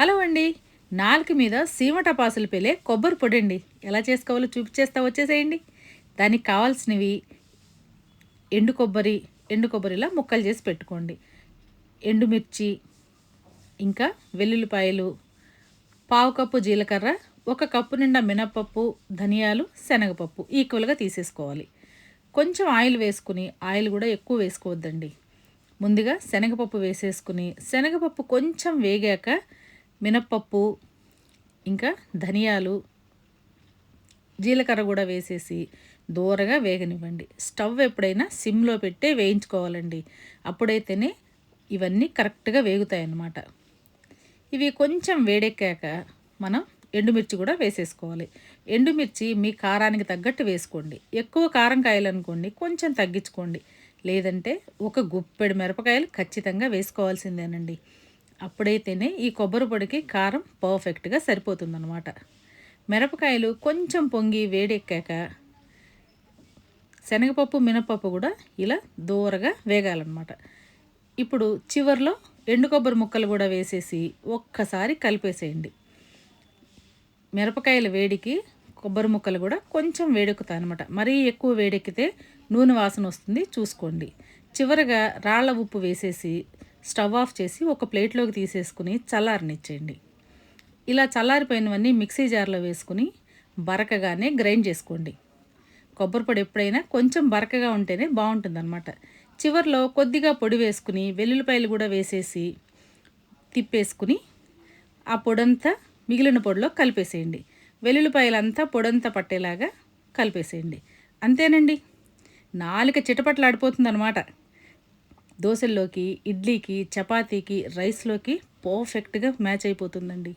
Hello అండి. నాలుగు మీద సీమట పాసులు పెళ్ళే కొబ్బరి పొడి అండి ఎలా చేసుకోవాలో చూపించేస్తా వచ్చేసేయండి. దానికి కావాల్సినవి ఎండు కొబ్బరి ఎండు కొబ్బరిలా ముక్కలు చేసి పెట్టుకోండి. ఎండుమిర్చి ఇంకా వెల్లుల్లిపాయలు పావు కప్పు జీలకర్ర ఒక కప్పు నిండా మినపప్పు ధనియాలు శనగపప్పు ఈక్వల్గా తీసేసుకోవాలి. కొంచెం ఆయిల్ వేసుకుని ఆయిల్ కూడా ఎక్కువ వేసుకోవద్దండి. ముందుగా శనగపప్పు వేసేసుకుని శనగపప్పు కొంచెం వేగాక మినప్పప్పు ఇంకా ధనియాలు జీలకర్ర కూడా వేసేసి దూరగా వేగనివ్వండి. స్టవ్ ఎప్పుడైనా సిమ్లో పెట్టే వేయించుకోవాలండి. అప్పుడైతేనే ఇవన్నీ కరెక్ట్గా వేగుతాయి అన్నమాట ఇవి కొంచెం వేడెక్కాక మనం ఎండుమిర్చి కూడా వేసేసుకోవాలి. ఎండుమిర్చి మీ కారానికి తగ్గట్టు వేసుకోండి. ఎక్కువ కారం కాయలు అనుకోండి కొంచెం తగ్గించుకోండి. లేదంటే ఒక గుప్పెడు మిరపకాయలు ఖచ్చితంగా వేసుకోవాల్సిందేనండి. అప్పుడైతేనే ఈ కొబ్బరి పొడికి కారం పర్ఫెక్ట్గా సరిపోతుందన్నమాట. మిరపకాయలు కొంచెం పొంగి వేడెక్కాక శనగపప్పు మినపప్పు కూడా ఇలా దూరగా వేగాలన్నమాట. ఇప్పుడు చివర్లో ఎండు కొబ్బరి ముక్కలు కూడా వేసేసి ఒక్కసారి కలిపేసేయండి. మిరపకాయల వేడికి కొబ్బరి ముక్కలు కూడా కొంచెం వేడెక్కుతాయి అనమాట మరీ ఎక్కువ వేడెక్కితే నూనె వాసన వస్తుంది చూసుకోండి. చివరగా రాళ్ళ ఉప్పు వేసేసి స్టవ్ ఆఫ్ చేసి ఒక ప్లేట్లోకి తీసేసుకుని చల్లారనిచ్చేయండి. ఇలా చల్లారిపోయినవన్నీ మిక్సీ జార్లో వేసుకుని బరకగానే గ్రైండ్ చేసుకోండి. కొబ్బరి పొడి ఎప్పుడైనా కొంచెం బరకగా ఉంటేనే బాగుంటుందన్నమాట. చివర్లో కొద్దిగా పొడి వేసుకుని వెల్లుల్లిపాయలు కూడా వేసేసి తిప్పేసుకుని ఆ పొడంతా మిగిలిన పొడిలో కలిపేసేయండి. వెల్లుల్లిపాయలంతా పొడంతా పట్టేలాగా కలిపేసేయండి. అంతేనండి. నాలుక చిటపట్లాడిపోతుంది అనమాట దోశల్లోకి ఇడ్లీకి చపాతీకి రైస్లోకి పర్ఫెక్ట్గా మ్యాచ్ అయిపోతుందండి.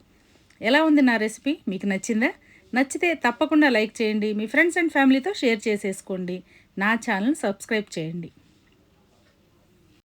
ఎలా ఉంది నా రెసిపీ? మీకు నచ్చిందా? నచ్చితే తప్పకుండా లైక్ చేయండి. మీ ఫ్రెండ్స్ అండ్ ఫ్యామిలీతో షేర్ చేసేసుకోండి. నా ఛానల్ సబ్స్క్రైబ్ చేయండి.